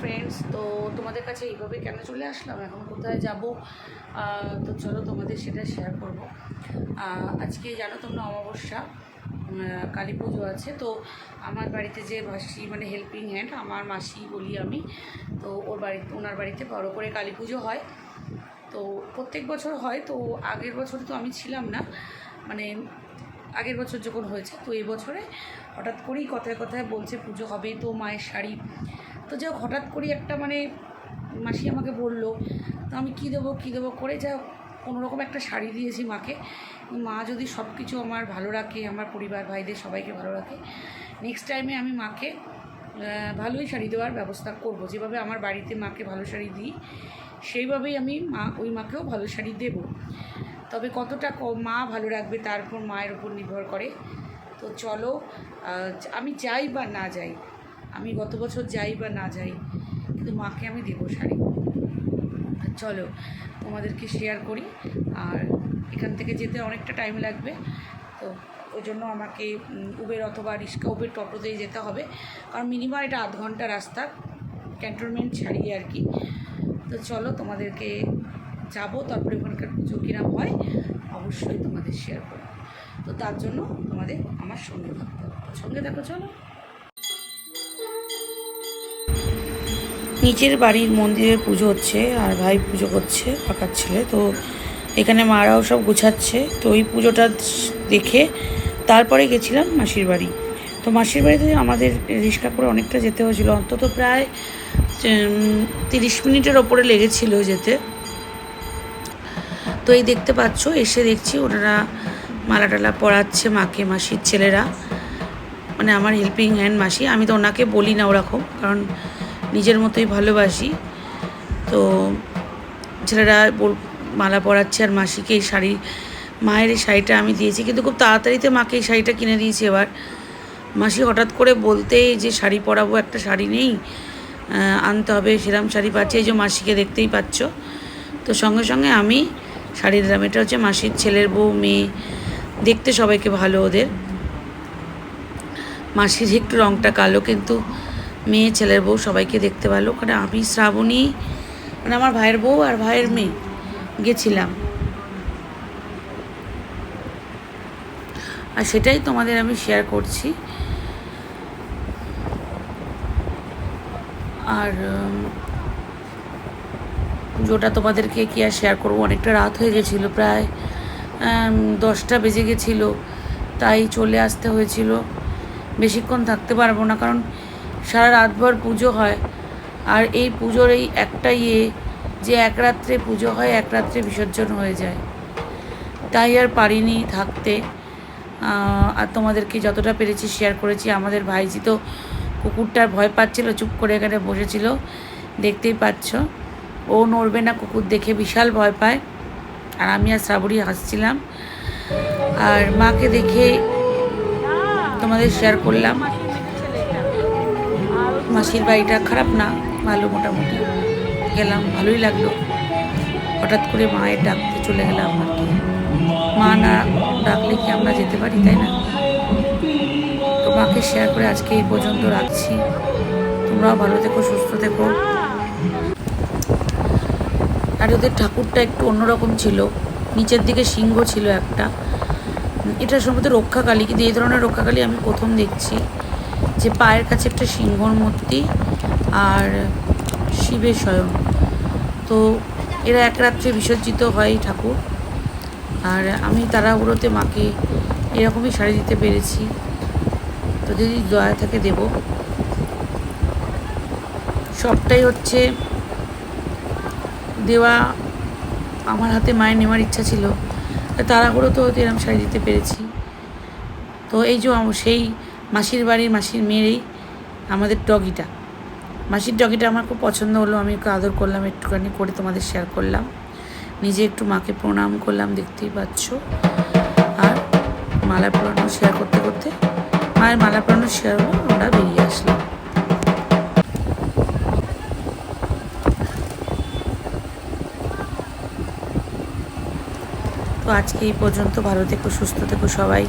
Friends তো তোমাদের কাছে এইভাবে কেন চলে আসলাম? এখন কোথায় যাব? তো চলো তোমাদের সেটা শেয়ার করব। আজকে জানো তোমরা অমাবস্যা কালী পুজো আছে। তো আমার বাড়িতে যে মাসি মানে হেল্পিং হ্যান্ড আমার মাসি বলি আমি, তো ওর বাড়ি ওনার বাড়িতে বড় করে কালী পুজো হয়। তো প্রত্যেক বছর হয়, তো আগের বছর তো আমি ছিলাম না। মানে আগের বছর যখন হয়েছে, তো এই বছরে হঠাৎ করেই কথায় কথায় বলছে পুজো হবেই তো মায়ের শাড়ি তো যাই হঠাৎ করেই একটা মানে মাসি আমাকে বলল, তো আমি কী দেবো কী দেবো? করে যা কোনোরকম একটা শাড়ি দিয়েছি মাকে। মা যদি সব কিছু আমার ভালো রাখে, আমার পরিবার, ভাইদের সবাইকে ভালো রাখে নেক্সট টাইমে আমি মাকে ভালোই শাড়ি দেওয়ার ব্যবস্থা করব। যেভাবে আমার বাড়িতে মাকে ভালো শাড়ি দিই, সেইভাবেই আমি মা, ওই মাকেও ভালো শাড়ি দেব। তবে কতটা মা ভালো রাখবে তার উপর মায়ের উপর নির্ভর করে। তো চলো আমি যাই বা না যাই আমি গত বছর যাই বা না যাই, কিন্তু মাকে আমি দেবো শাড়ি। চলো, তোমাদেরকে শেয়ার করি, আর এখান থেকে যেতে অনেকটা টাইম লাগবে, তো ওই জন্য আমাকে উবের অথবা রিক্সা উবের টোটোতেই যেতে হবে, কারণ মিনিমাম এটা আধ ঘণ্টা রাস্তা ক্যান্টনমেন্ট ছাড়িয়ে আর কি। তো চলো, তোমাদেরকে যাব, তারপরে ওখানকার পুজো কিরাম হয়, অবশ্যই তোমাদের শেয়ার করব। তো তার জন্য তোমাদের আমার সঙ্গে থাকতে হবে। সঙ্গে দেখো চলো। নিচের বাড়ির মন্দিরের পুজো হচ্ছে, আর ভাই পুজো করছে কাকার ছেলে। তো এখানে মারাও সব গুছাচ্ছে। তো ওই পুজোটা দেখে তারপরে গেছিলাম মাসির বাড়ি। তো মাসির বাড়িতে আমাদের রিক্সা করে অনেকটা যেতে হয়েছিল। অন্তত প্রায় তিরিশ মিনিটের ওপরে লেগেছিল যেতে। তো এই দেখতে পাচ্ছ, এসে দেখছি ওনারা মালা টালা পরাচ্ছে মাকে, মাসির ছেলেরা। মানে আমার হেল্পিং হ্যান্ড মাসি। আমি তো ওনাকে বলি না ওরকম, কারণ নিজের মতোই ভালোবাসি। তো ছেলেরা মালা পরাচ্ছে আর মাসিকে এই শাড়ি মায়ের এই শাড়িটা আমি দিয়েছি। কিন্তু খুব তাড়াতাড়িতে মাকে এই শাড়িটা কিনে দিয়েছি এবার। মাসি হঠাৎ করে বলতে যে শাড়ি পরাবো, একটা শাড়ি নেই আনতে হবে, সেরম শাড়ি পাচ্ছি। এই যে মাসিকে দেখতেই পাচ্ছ। তো সঙ্গে সঙ্গে আমি শাড়ি দিলাম এটা হচ্ছে মাসির ছেলের বউ, মেয়ে, দেখতে সবাইকে ভালো ওদের। মাসির একটু রঙটা কালো, কিন্তু মেয়ে, ছেলের বউ সবাইকে দেখতে ভালো ওখানে আমি, শ্রাবণী মানে আমার ভাইয়ের বউ আর ভাইয়ের মেয়ে গেছিলাম। আর সেটাই তোমাদের আমি শেয়ার করছি। আর পুজোটা তোমাদেরকে কি আর শেয়ার করব? অনেকটা রাত হয়ে গেছিল, প্রায় দশটা বেজে গেছিল। তাই চলে আসতে হয়েছিল। বেশিক্ষণ থাকতে পারব না, কারণ সারা রাতভর পুজো হয়। আর এই পুজোর এই একটা ইয়ে যে এক রাত্রে পুজো হয়, এক রাত্রে বিসর্জন হয়ে যায়। তাই আর পারিনি থাকতে। আর তোমাদেরকে যতটা পেরেছি শেয়ার করেছি, আমাদের ভাইজি তো কুকুরটার ভয় পাচ্ছিল, চুপ করে এখানে বসেছিল। দেখতেই পাচ্ছ। ও নড়বে না, কুকুর দেখে বিশাল ভয় পায়। আর আমি আর শ্রাবণী হাসছিলাম। আর মাকে দেখে তোমাদের শেয়ার করলাম। মাসির বাড়িটা খারাপ না, ভালো মোটামুটি। গেলাম, ভালোই লাগল। হঠাৎ করে মায়ের ডাকতে চলে গেলাম আর কি। মা না ডাকলে কি আমরা যেতে পারি, তাই না? তো মাকে শেয়ার করে আজকে এই পর্যন্ত রাখছি। তোমরাও ভালো থেকো, সুস্থ থেকো। আর ওদের ঠাকুরটা একটু অন্যরকম ছিল। নিচের দিকে সিংহ ছিল একটা। এটা সম্ভবত রক্ষাকালী, কিন্তু এই ধরনের রক্ষাকালী আমি প্রথম দেখছি। যে পায়ের কাছে একটা সিংহর মূর্তি আর শিবের স্বয়ং। তো এরা এক রাত্রে বিসর্জিত হয় ঠাকুর। আর আমি তাড়াহুড়োতে মাকে এরকমই শাড়ি দিতে পেরেছি। তো যদি দয়া থাকে দেব। সবটাই হচ্ছে দেওয়া আমার হাতে মায়ের নেওয়ার ইচ্ছা ছিল। তাড়াহুড়ো তো এরকম শাড়ি দিতে পেরেছি। তো এই যে সেই মাসির বাড়ির মাসির মেয়েরই আমাদের ডগিটা। মাসির ডগিটা আমার খুব পছন্দ হলো, আমি একটু আদর করলাম, একটুখানি করে তোমাদের শেয়ার করলাম। নিজে একটু মাকে প্রণাম করলাম, দেখতেই পাচ্ছ। আর মালা পরানো শেয়ার করতে করতে মায়ের মালা পরানো শেয়ার হলো, আমরা বেরিয়ে আসলাম। তো আজকে এই পর্যন্ত, ভালো থেকো, সুস্থ থেকো সবাই।